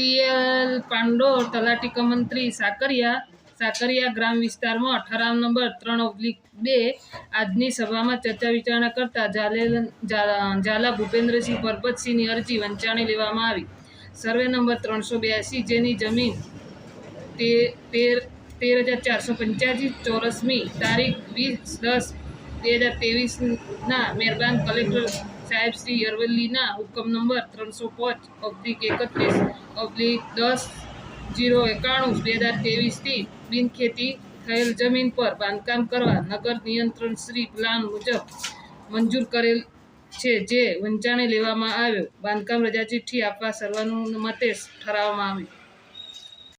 વહીવટી મંત્રી સાકરિયા સાકરિયા ગ્રામ વિસ્તારમાં ઠરાવ નંબર ત્રણ ઓબ્લિક બે આજની સભામાં ચર્ચા વિચારણા કરતા જાલેલ ઝાલા ભૂપેન્દ્રસિંહ પરબતસિંહની અરજી વંચાણી લેવામાં આવી. સર્વે નંબર ત્રણસો બ્યાસી જેની જમીન તેર તેર હજાર ચારસો પંચ્યાસી ચોરસમી તારીખ વીસ દસ બે હજાર તેવીસના મહેરબાન કલેક્ટર સાહેબ શ્રી અરવલ્લીના હુકમ નંબર ત્રણસો પાંચ ઓબ્લિક એકત્રીસ ઓબ્લિક દસ જીરો એકાણું બે હજાર તેવીસથી બિનખેતી થયેલ જમીન પર બાંધકામ કરવા નગર નિયંત્રણ શ્રી પ્લાન મુજબ મંજૂર કરેલ છે જે વંચાણે લેવામાં આવ્યો. બાંધકામ રજા ચિઠ્ઠી આપવા સર્વાનુમતે ઠરાવવામાં આવ્યું